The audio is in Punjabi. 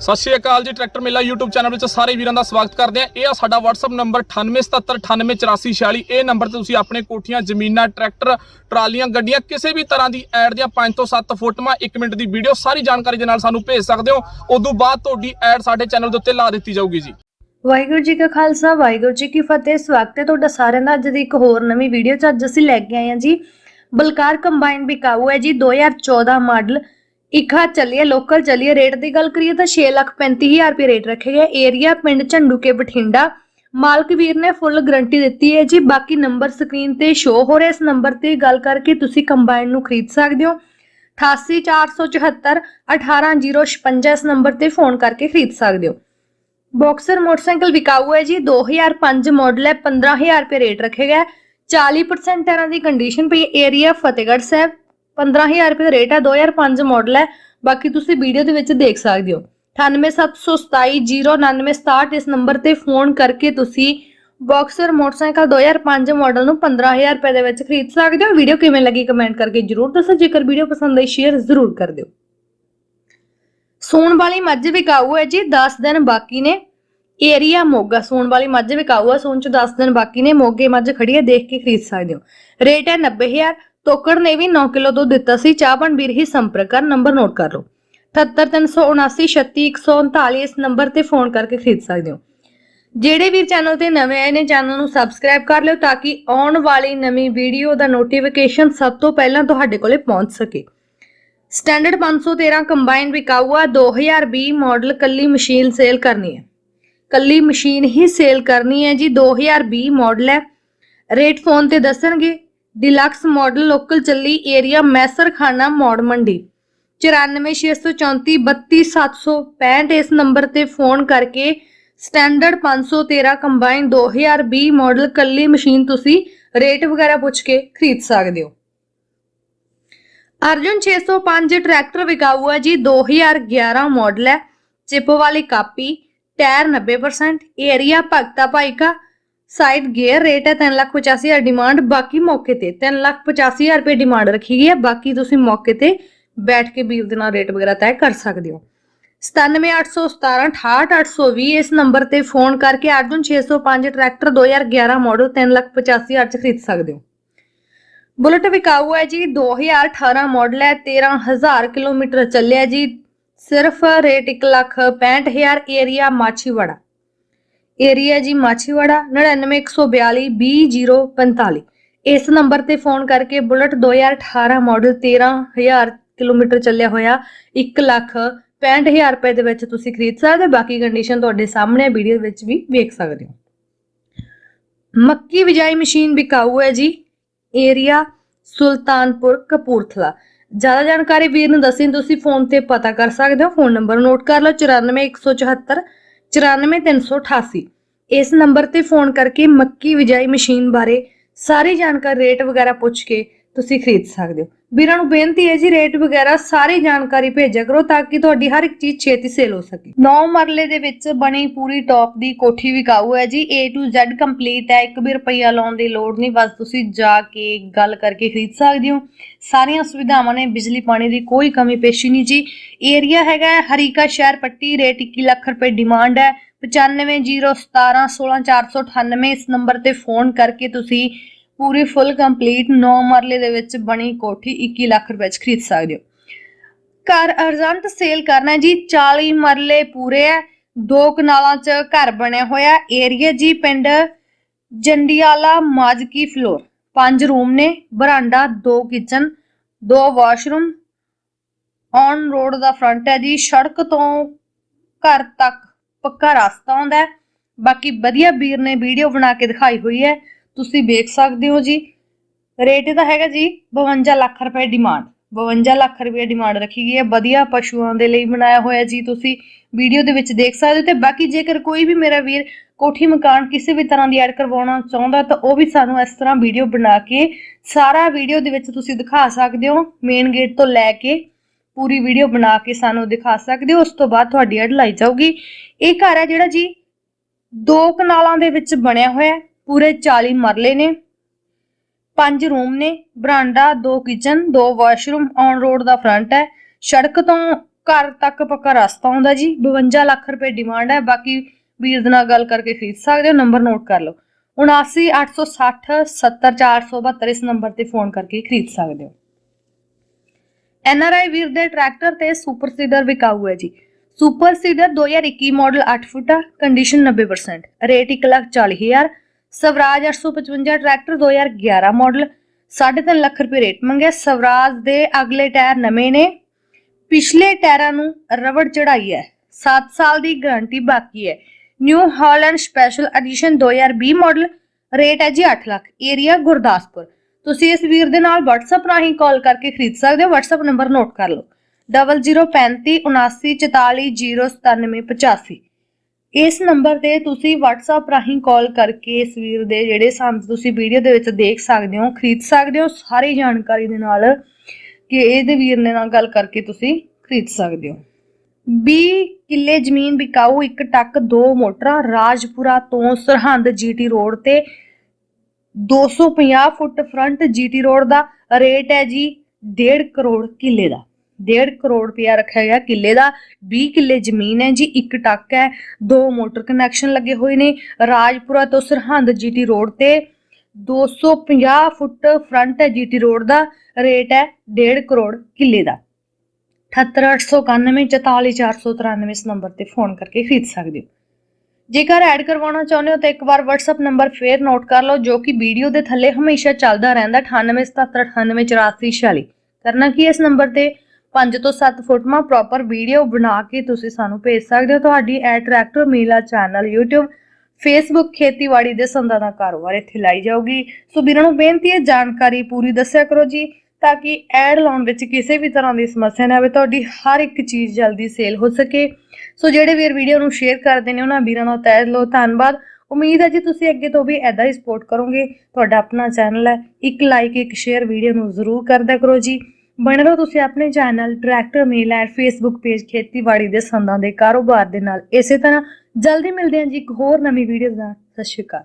ਸਤਿ ਸ਼੍ਰੀ ਅਕਾਲ ਜੀ, ਟਰੈਕਟਰ ਮੇਲਾ YouTube ਚੈਨਲ ਵਿੱਚ ਸਾਰੇ ਵੀਰਾਂ ਦਾ ਸਵਾਗਤ ਕਰਦੇ ਆ ਇਹ ਆ ਸਾਡਾ WhatsApp ਨੰਬਰ 9877988446 ਇਹ ਨੰਬਰ ਤੇ ਤੁਸੀਂ ਆਪਣੇ ਕੋਠੀਆਂ, ਜ਼ਮੀਨਾਂ, ਟਰੈਕਟਰ, ਟਰਾਲੀਆਂ, ਗੱਡੀਆਂ ਕਿਸੇ ਵੀ ਤਰ੍ਹਾਂ ਦੀ ਐਡ ਦੀਆਂ 5 ਤੋਂ 7 ਫੋਟੋਆਂ 1 ਮਿੰਟ ਦੀ ਵੀਡੀਓ ਸਾਰੀ ਜਾਣਕਾਰੀ ਦੇ ਨਾਲ ਸਾਨੂੰ ਭੇਜ ਸਕਦੇ ਹੋ। ਉਦੋਂ ਬਾਅਦ ਤੁਹਾਡੀ ਐਡ ਸਾਡੇ ਚੈਨਲ ਦੇ ਉੱਤੇ ਲਾ ਦਿੱਤੀ ਜਾਊਗੀ ਜੀ। ਵਾਹਿਗੁਰੂ ਜੀ ਕਾ ਖਾਲਸਾ, ਵਾਹਿਗੁਰੂ ਜੀ ਕੀ ਫਤਿਹ। ਸਵਾਗਤ ਹੈ ਤੁਹਾਡਾ ਸਾਰਿਆਂ ਦਾ। ਅੱਜ ਦੀ ਇੱਕ ਹੋਰ ਨਵੀਂ ਵੀਡੀਓ ਚ ਅੱਜ ਅਸੀਂ ਲੈ ਕੇ ਆਏ ਹਾਂ ਜੀ। ਬਲਕਾਰ ਕੰਬਾਈਨ ਬਿਕਾਊ ਹੈ ਜੀ 2014 ਮਾਡਲ। ਇਕਾ ਚੱਲੀਏ ਲੋਕਲ ਚੱਲੀਏ ਰੇਟ ਦੀ ਗੱਲ ਕਰੀਏ ਤਾਂ 635000 ਰੁਪਏ ਰੇਟ ਰੱਖੇ ਗਏ। ਏਰੀਆ ਪਿੰਡ ਝੰਡੂਕੇ ਬਠਿੰਡਾ। ਮਾਲਕ ਵੀਰ ਨੇ ਫੁੱਲ ਗਰੰਟੀ ਦਿੱਤੀ ਹੈ ਜੀ। ਬਾਕੀ ਨੰਬਰ ਸਕਰੀਨ ਤੇ ਸ਼ੋ ਹੋ ਰਿਹਾ। ਇਸ ਨੰਬਰ ਤੇ ਗੱਲ ਕਰਕੇ ਤੁਸੀਂ ਕੰਬਾਈਨ ਨੂੰ ਖਰੀਦ ਸਕਦੇ ਹੋ। 88474 18056 ਇਸ ਨੰਬਰ ਤੇ ਫੋਨ ਕਰਕੇ ਖਰੀਦ ਸਕਦੇ ਹੋ। ਬਾਕਸਰ ਮੋਟਰਸਾਈਕਲ ਵਿਕਾਊ ਹੈ ਜੀ। 2005 ਮਾਡਲ ਹੈ। 15000 ਰੁਪਏ ਰੇਟ ਰੱਖੇ ਗਿਆ 40% ਟਾਇਰਾਂ ਦੀ ਕੰਡੀਸ਼ਨ ਪਈ। ਏਰੀਆ ਫਤਿਹਗੜ੍ਹ ਸਾਹਿਬ। 15000 ਰੁਪਏ ਦਾ ਰੇਟ ਹੈ 2005 ਮਾਡਲ ਹੈ। ਬਾਕੀ ਤੁਸੀਂ ਵੀਡੀਓ ਦੇ ਵਿੱਚ ਦੇਖ ਸਕਦੇ ਹੋ। 9877709967 ਇਸ ਨੰਬਰ ਤੇ ਫੋਨ ਕਰਕੇ ਤੁਸੀਂ ਬਾਕਸਰ ਮੋਟਰਸਾਈਕਲ 2005 ਮਾਡਲ ਨੂੰ 15000 ਰੁਪਏ ਦੇ ਵਿੱਚ ਖਰੀਦ ਸਕਦੇ ਹੋ। ਵੀਡੀਓ ਕਿਵੇਂ ਲੱਗੀ ਕਮੈਂਟ ਕਰਕੇ ਜਰੂਰ ਦੱਸੋ। ਜੇਕਰ ਵੀਡੀਓ ਪਸੰਦ ਆਈ ਸ਼ੇਅਰ ਜ਼ਰੂਰ ਕਰ ਦਿਓ। ਸੂਣ ਵਾਲੀ ਮੱਝ ਵਿਕਾਊ ਹੈ ਜੀ 10 ਦਿਨ ਬਾਕੀ ਨੇ। ਏਰੀਆ ਮੋਗਾ, ਸੂਣ ਵਾਲੀ ਮੱਝ ਵਿਕਾਊ ਹੈ। ਸੂਣ ਚ 10 ਦਿਨ ਬਾਕੀ ਨੇ। ਮੋਗੇ ਮੱਝ ਖੜੀ ਹੈ, ਦੇਖ ਕੇ ਖਰੀਦ ਸਕਦੇ ਹੋ। ਰੇਟ ਹੈ 90000 ਤੋਕੜ ਨੇ ਵੀ 9 ਕਿਲੋ ਦੁੱਧ ਦਿੱਤਾ ਸੀ। ਚਾਹਬਨ ਵੀਰ ਹੀ ਸੰਪਰਕ ਕਰ, ਨੰਬਰ ਨੋਟ ਕਰ ਲਓ। 78379 ਇਸ ਨੰਬਰ ਤੇ ਫੋਨ ਕਰਕੇ ਖਰੀਦ ਸਕਦੇ ਹੋ। ਜਿਹੜੇ ਵੀਰ ਚੈਨਲ ਤੇ ਨਵੇਂ ਆਏ ਨੇ, ਚੈਨਲ ਨੂੰ ਸਬਸਕ੍ਰਾਈਬ ਕਰ ਲਿਓ ਤਾਂ ਕਿ ਆਉਣ ਵਾਲੀ ਨਵੀਂ ਵੀਡੀਓ ਦਾ ਨੋਟੀਫਿਕੇਸ਼ਨ ਸਭ ਤੋਂ ਪਹਿਲਾਂ ਤੁਹਾਡੇ ਕੋਲੇ ਪਹੁੰਚ ਸਕੇ। ਸਟੈਂਡਰਡ 513 ਕੰਬਾਈਨ ਵਿਕਾਊ ਆ 2020 ਮਾਡਲ ਕੱਲੀ ਮਸ਼ੀਨ ਸੇਲ ਕਰਨੀ ਹੈ। ਕੱਲੀ ਮਸ਼ੀਨ ਹੀ ਸੇਲ ਕਰਨੀ ਹੈ ਜੀ 2020 ਮਾਡਲ ਹੈ। ਰੇਟ ਫੋਨ ਤੇ ਦੱਸਣਗੇ। ਡਿਲਕਸ ਮਾਡਲ ਲੋਕਲ ਚੱਲੀ ਏਰੀਆ ਮੈਸਰਖਾਨਾ ਮੌੜ ਮੰਡੀ। 946343 32765 ਇਸ ਨੰਬਰ ਤੇ ਫੋਨ ਕਰਕੇ ਸਟੈਂਡਰਡ 513 ਕੰਬਾਈਨ 2020 ਮਾਡਲ ਕੱਲੀ ਮਸ਼ੀਨ ਤੁਸੀਂ ਰੇਟ ਵਗੈਰਾ ਪੁੱਛ ਕੇ ਖਰੀਦ ਸਕਦੇ ਹੋ। ਅਰਜੁਨ 605 ਟਰੈਕਟਰ ਵਿਕਾਊ ਹੈ ਜੀ 2011 ਮਾਡਲ ਹੈ। ਚਿਪ ਵਾਲੀ copy tyre 90% area Bhagta Bhaika side gear rate ਹੈ 385000 ਡਿਮਾਂਡ ਬਾਕੀ ਮੌਕੇ ਤੇ 385000 ਰੁਪਏ ਡਿਮਾਂਡ ਰੱਖੀ ਗਈ ਹੈ। ਬਾਕੀ ਤੁਸੀਂ ਮੌਕੇ ਤੇ ਬੈਠ ਕੇ ਵੀਰ ਦੇ ਨਾਲ ਰੇਟ ਵਗੈਰਾ ਤੈਅ ਕਰ ਸਕਦੇ ਹੋ। 9781768820 ਇਸ ਨੰਬਰ ਤੇ ਫੋਨ ਕਰਕੇ ਅਰਜੁਨ 605 ਟਰੈਕਟਰ 2011 ਮਾਡਲ 385000 ਚ ਖਰੀਦ ਸਕਦੇ ਹੋ। ਬੁਲਟ ਵਿਕਾਊ ਹੈ ਜੀ 2018 ਮਾਡਲ ਹੈ 13000 ਕਿਲੋਮੀਟਰ ਚੱਲਿਆ ਜੀ। ਸਿਰਫ ਰੇਟ 165000 ਏਰੀਆ ਮਾਛੀਵਾੜਾ। ਏਰੀਆ ਜੀ ਮਾਛੀਵਾੜਾ 9914 20045 ਇਸ ਨੰਬਰ ਤੇ ਫੋਨ ਕਰਕੇ ਬੁਲਟ 2018 ਮਾਡਲ 13000 ਕਿਲੋਮੀਟਰ ਚੱਲਿਆ ਹੋਇਆ 1 ਲੱਖ 65000 ਰੁਪਏ ਦੇ ਵਿੱਚ ਤੁਸੀਂ ਖਰੀਦ ਸਕਦੇ ਹੋ। ਬਾਕੀ ਕੰਡੀਸ਼ਨ ਤੁਹਾਡੇ ਸਾਹਮਣੇ ਵੀਡੀਓ ਵਿੱਚ ਵੀ ਵੇਖ ਸਕਦੇ ਹੋ। ਮੱਕੀ ਬਿਜਾਈ ਮਸ਼ੀਨ ਵਿਕਾਊ ਹੈ ਜੀ, ਏਰੀਆ ਸੁਲਤਾਨਪੁਰ ਕਪੂਰਥਲਾ। ਜ਼ਿਆਦਾ ਜਾਣਕਾਰੀ ਵੀਰ ਨੂੰ ਦੱਸੀ, ਤੁਸੀਂ ਫੋਨ ਤੇ ਪਤਾ ਕਰ ਸਕਦੇ ਹੋ। ਫੋਨ ਨੰਬਰ ਨੋਟ ਕਰ ਲਓ 94174 94388 ਇਸ ਨੰਬਰ ਤੇ ਫੋਨ ਕਰਕੇ ਮੱਕੀ ਬਿਜਾਈ ਮਸ਼ੀਨ ਬਾਰੇ ਸਾਰੀ ਜਾਣਕਾਰੀ, ਰੇਟ ਵਗੈਰਾ ਪੁੱਛ ਕੇ ਤੁਸੀਂ ਖਰੀਦ ਸਕਦੇ ਹੋ। ਵੀਰਾਂ ਨੂੰ ਬੇਨਤੀ ਹੈ ਜੀ, ਰੇਟ ਵਗੈਰਾ ਸਾਰੀ ਜਾਣਕਾਰੀ ਭੇਜਿਆ ਕਰੋ ਤਾਂ ਕਿ ਤੁਹਾਡੀ ਹਰ ਇੱਕ ਚੀਜ਼ ਛੇਤੀ ਸੇਲ ਹੋ ਸਕੇ। 9 ਮਰਲੇ ਦੇ ਵਿੱਚ ਬਣੀ ਪੂਰੀ ਟੌਪ ਦੀ ਕੋਠੀ ਵਿਕਾਊ ਹੈ ਜੀ। A to Z ਕੰਪਲੀਟ ਹੈ। ਇੱਕ ਵੀ ਰੁਪਈਆ ਲਾਉਣ ਦੀ ਲੋੜ ਨਹੀਂ। ਬਸ ਤੁਸੀਂ ਜਾ ਕੇ ਗੱਲ ਕਰਕੇ ਖਰੀਦ ਸਕਦੇ ਹੋ। ਸਾਰੀਆਂ ਸੁਵਿਧਾਵਾਂ ਨੇ ਬਿਜਲੀ ਪਾਣੀ ਦੀ ਕੋਈ ਕਮੀ ਪੇਸ਼ੀ ਨਹੀਂ ਜੀ। ਏਰੀਆ ਹੈਗਾ ਹਰੀਕਾ ਸ਼ਹਿਰ ਪੱਟੀ ਰੇਟ 21 ਲੱਖ ਰੁਪਏ ਡਿਮਾਂਡ ਹੈ। 9501716498 ਇਸ ਨੰਬਰ ਤੇ ਫੋਨ ਕਰਕੇ ਤੁਸੀਂ ਪੂਰੀ ਫੁੱਲ ਕੰਪਲੀਟ 9 ਮਰਲੇ ਦੇ ਵਿੱਚ ਬਣੀ ਕੋਠੀ 21 ਲੱਖ ਰੁਪਏ 'ਚ ਖਰੀਦ ਸਕਦੇ ਹੋ। ਘਰ ਅਰਜੰਟ ਸੇਲ ਕਰਨਾ ਜੀ 40 ਮਰਲੇ ਪੂਰੇ ਹੈ, ਦੋ ਕਨਾਲਾਂ 'ਚ ਘਰ ਬਣਿਆ ਹੋਇਆ ਏਰੀਆ ਜੀ, ਪਿੰਡ ਜੰਡੀਆਲਾ ਮਾਜਕੀ ਫਲੋਰ ਪੰਜ ਰੂਮ ਨੇ, ਬਰਾਂਡਾ, ਦੋ ਕਿਚਨ ਦੋ ਵਾਸ਼ਰੂਮ ਔਨ ਰੋਡ ਦਾ ਫਰੰਟ ਹੈ ਜੀ, ਸੜਕ ਤੋਂ ਘਰ ਤੱਕ ਪੱਕਾ ਰਸਤਾ ਆਉਂਦਾ ਹੈ। ਬਾਕੀ ਵਧੀਆ ਵੀਰ ਨੇ ਵੀਡੀਓ ਬਣਾ ਕੇ ਦਿਖਾਈ ਹੋਈ ਹੈ। ਤੁਸੀਂ ਵੇਖ ਸਕਦੇ ਹੋ ਜੀ। ਰੇਟ ਇਹਦਾ ਹੈਗਾ ਜੀ 52 ਲੱਖ ਰੁਪਏ ਡਿਮਾਂਡ 52 ਲੱਖ ਰੁਪਏ ਡਿਮਾਂਡ ਰੱਖੀ ਗਈ ਹੈ। ਵਧੀਆ ਪਸ਼ੂਆਂ ਦੇ ਲਈ ਬਣਾਇਆ ਹੋਇਆ ਜੀ ਤੁਸੀਂ ਵੀਡੀਓ ਦੇ ਵਿੱਚ ਦੇਖ ਸਕਦੇ ਹੋ ਤੇ ਬਾਕੀ ਜੇਕਰ ਕੋਈ ਵੀ ਮੇਰਾ ਵੀਰ ਕੋਠੀ ਮਕਾਨ ਕਿਸੇ ਵੀ ਤਰ੍ਹਾਂ ਦੀ ਐਡ ਕਰਵਾਉਣਾ ਚਾਹੁੰਦਾ ਤਾਂ ਉਹ ਵੀ ਸਾਨੂੰ ਇਸ ਤਰ੍ਹਾਂ ਵੀਡੀਓ ਬਣਾ ਕੇ ਸਾਰਾ ਵੀਡੀਓ ਦੇ ਵਿੱਚ ਤੁਸੀਂ ਦਿਖਾ ਸਕਦੇ ਹੋ। ਮੇਨ ਗੇਟ ਤੋਂ ਲੈ ਕੇ ਪੂਰੀ ਵੀਡੀਓ ਬਣਾ ਕੇ ਸਾਨੂੰ ਦਿਖਾ ਸਕਦੇ ਹੋ। ਉਸ ਤੋਂ ਬਾਅਦ ਤੁਹਾਡੀ ਐਡ ਲਾਈ ਜਾਊਗੀ। ਇਹ ਘਰ ਹੈ ਜਿਹੜਾ ਜੀ ਦੋ ਕਨਾਲਾਂ ਦੇ ਵਿੱਚ ਬਣਿਆ ਹੋਇਆ ਹੈ। ਪੂਰੇ 40 ਮਰਲੇ ਨੇ। ਪੰਜ ਰੂਮ ਨੇ, ਬਰਾਂਡਾ, ਦੋ ਕਿਚਨ, ਦੋ ਵਾਸ਼ਰੂਮ, ਔਨ ਰੋਡ ਦਾ ਫਰੰਟ ਹੈ। ਸੜਕ ਤੋਂ ਘਰ ਤੱਕ ਪੱਕਾ ਰਸਤਾ ਆਉਂਦਾ ਜੀ। 52 ਲੱਖ ਰੁਪਏ ਡਿਮਾਂਡ ਹੈ। ਬਾਕੀ ਵੀਰ ਨਾਲ ਗੱਲ ਕਰਕੇ ਖਰੀਦ ਸਕਦੇ ਹੋ। ਨੰਬਰ ਨੋਟ ਕਰ ਲਓ। 79860 70472 ਇਸ ਨੰਬਰ ਤੇ ਫੋਨ ਕਰਕੇ ਖਰੀਦ ਸਕਦੇ ਹੋ। ਐਨਆਰਆਈ ਵੀਰ ਦੇ ਟਰੈਕਟਰ ਤੇ ਸੁਪਰ ਸੀਡਰ ਵਿਕਾਊ ਹੈ ਜੀ। Super seeder 2021 model 8 ਫੁੱਟਾ condition 90% rate 140000 Swaraj 855 tractor 2011 model 3.5 lakh ਰੁਪਏ ਰੇਟ ਮੰਗਿਆ। ਸਵਰਾਜ ਦੇ ਅਗਲੇ ਟਾਇਰ ਨਵੇਂ ਨੇ। ਪਿਛਲੇ ਟਾਇਰਾਂ ਨੂੰ ਰਬੜ ਚੜਾਈ ਹੈ। 7 ਸਾਲ ਦੀ ਗਾਰੰਟੀ ਬਾਕੀ ਹੈ। New Holland special edition 2020 model, rate ਹੈ ਜੀ 8 ਲੱਖ। ਏਰੀਆ ਗੁਰਦਾਸਪੁਰ। ਤੁਸੀਂ ਇਸ ਵੀਰ ਦੇ ਨਾਲ WhatsApp ਰਾਹੀਂ ਕਾਲ ਕਰਕੇ ਖਰੀਦ ਸਕਦੇ ਹੋ। WhatsApp ਨੰਬਰ ਨੋਟ ਕਰ ਲਓ। 003579409785 ਇਸ ਨੰਬਰ ਤੇ ਤੁਸੀਂ WhatsApp ਰਾਹੀਂ ਕਾਲ ਕਰਕੇ ਇਸ ਵੀਰ ਦੇ ਜਿਹੜੇ ਸਾਨੂੰ ਤੁਸੀਂ ਵੀਡੀਓ ਦੇ ਵਿੱਚ ਦੇਖ ਸਕਦੇ ਹੋ, ਖਰੀਦ ਸਕਦੇ ਹੋ, ਸਾਰੀ ਜਾਣਕਾਰੀ ਦੇ ਨਾਲ ਕਿ ਇਹਦੇ ਵੀਰ ਦੇ ਨਾਲ ਗੱਲ ਕਰਕੇ ਤੁਸੀਂ ਖਰੀਦ ਸਕਦੇ ਹੋ। 20 ਕਿੱਲੇ ਜ਼ਮੀਨ ਵਿਕਾਊ, ਇੱਕ ਟੱਕ, ਦੋ ਮੋਟਰਾਂ, ਰਾਜਪੁਰਾ ਤੋਂ ਸਰਹੰਦ ਜੀਟੀ ਰੋਡ ਤੇ 250 ਫੁੱਟ ਫਰੰਟ ਜੀਟੀ ਰੋਡ ਦਾ ਰੇਟ ਹੈ ਜੀ 1.5 ਕਰੋੜ ਕਿੱਲੇ ਦਾ। 1.5 ਕਰੋੜ ਰੁਪਇਆ ਰੱਖਿਆ ਗਿਆ ਕਿੱਲੇ ਦਾ 20 ਕਿੱਲੇ ਜ਼ਮੀਨ ਹੈ ਜੀ, ਇੱਕ ਟੱਕ ਹੈ, ਦੋ ਮੋਟਰ ਕਨੈਕਸ਼ਨ ਲੱਗੇ ਹੋਏ ਨੇ, ਰਾਜਪੁਰਾ ਤੋਂ ਸਰਹੰਦ ਜੀਟੀ ਰੋਡ ਤੇ 250 ਫੁੱਟ ਫਰੰਟ ਹੈ ਜੀਟੀ ਰੋਡ ਦਾ, ਰੇਟ ਹੈ 1.5 ਕਰੋੜ ਕਿੱਲੇ ਦਾ। 7891944493 ਇਸ ਨੰਬਰ ਤੇ ਫੋਨ ਕਰਕੇ ਖਰੀਦ ਸਕਦੇ ਹੋ। ਜੇਕਰ ਐਡ ਕਰਵਾਉਣਾ ਚਾਹੁੰਦੇ ਹੋ ਤਾਂ ਇੱਕ ਵਾਰ WhatsApp ਨੰਬਰ ਫੇਰ ਨੋਟ ਕਰ ਲਓ, ਜੋ ਕਿ ਵੀਡੀਓ ਦੇ ਥੱਲੇ ਹਮੇਸ਼ਾ ਚੱਲਦਾ ਰਹਿੰਦਾ 9877988446 ਕਰਨਾ ਕੀ ਇਸ ਨੰਬਰ ਤੇ? 5 ਤੋਂ 7 ਫੋਟੋਆਂ ਪ੍ਰੋਪਰ ਵੀਡੀਓ ਬਣਾ ਕੇ ਤੁਸੀਂ ਸਾਨੂੰ ਭੇਜ ਸਕਦੇ ਹੋ। ਤੁਹਾਡੀ ਐਡ ਟਰੈਕਟਰ ਮੇਲਾ ਚੈਨਲ YouTube ਫੇਸਬੁੱਕ ਖੇਤੀਬਾੜੀ ਦੇ ਸੰਦਾਂ ਦਾ ਕਾਰੋਬਾਰ ਇੱਥੇ ਲਾਈ ਜਾਊਗੀ। ਸੋ ਵੀਰਾਂ ਨੂੰ ਬੇਨਤੀ ਹੈ, ਜਾਣਕਾਰੀ ਪੂਰੀ ਦੱਸਿਆ ਕਰੋ ਜੀ, ਤਾਂ ਕਿ ਐਡ ਲਾਉਣ ਵਿੱਚ ਕਿਸੇ ਵੀ ਤਰ੍ਹਾਂ ਦੀ ਸਮੱਸਿਆ ਨਾ ਆਵੇ, ਤੁਹਾਡੀ ਹਰ ਇੱਕ ਚੀਜ਼ ਜਲਦੀ ਸੇਲ ਹੋ ਸਕੇ। ਸੋ ਜਿਹੜੇ ਵੀਰ ਵੀਡੀਓ ਨੂੰ ਸ਼ੇਅਰ ਕਰਦੇ ਨੇ, ਉਹਨਾਂ ਵੀਰਾਂ ਦਾ ਤਹਿ ਦਿਲੋਂ ਧੰਨਵਾਦ। ਉਮੀਦ ਹੈ ਜੀ, ਤੁਸੀਂ ਅੱਗੇ ਤੋਂ ਵੀ ਐਦਾਂ ਹੀ ਸਪੋਰਟ ਕਰੋਗੇ। ਤੁਹਾਡਾ ਆਪਣਾ ਚੈਨਲ ਹੈ, ਇੱਕ ਲਾਈਕ ਇੱਕ ਸ਼ੇਅਰ ਵੀਡੀਓ ਨੂੰ ਜ਼ਰੂਰ ਕਰਦਿਆ ਕਰੋ ਜੀ। ਬਣੇ ਰਹੋ ਤੁਸੀਂ ਆਪਣੇ ਚੈਨਲ ਟਰੈਕਟਰ ਮੇਲ ਐਡ ਫੇਸਬੁੱਕ ਪੇਜ ਖੇਤੀਬਾੜੀ ਦੇ ਸੰਦਾਂ ਦੇ ਕਾਰੋਬਾਰ ਦੇ ਨਾਲ। ਇਸੇ ਤਰ੍ਹਾਂ ਜਲਦੀ ਮਿਲਦੇ ਹਾਂ ਜੀ ਇੱਕ ਹੋਰ ਨਵੀਂ ਵੀਡੀਓ ਨਾਲ। ਸਤਿ ਸ਼੍ਰੀ ਅਕਾਲ।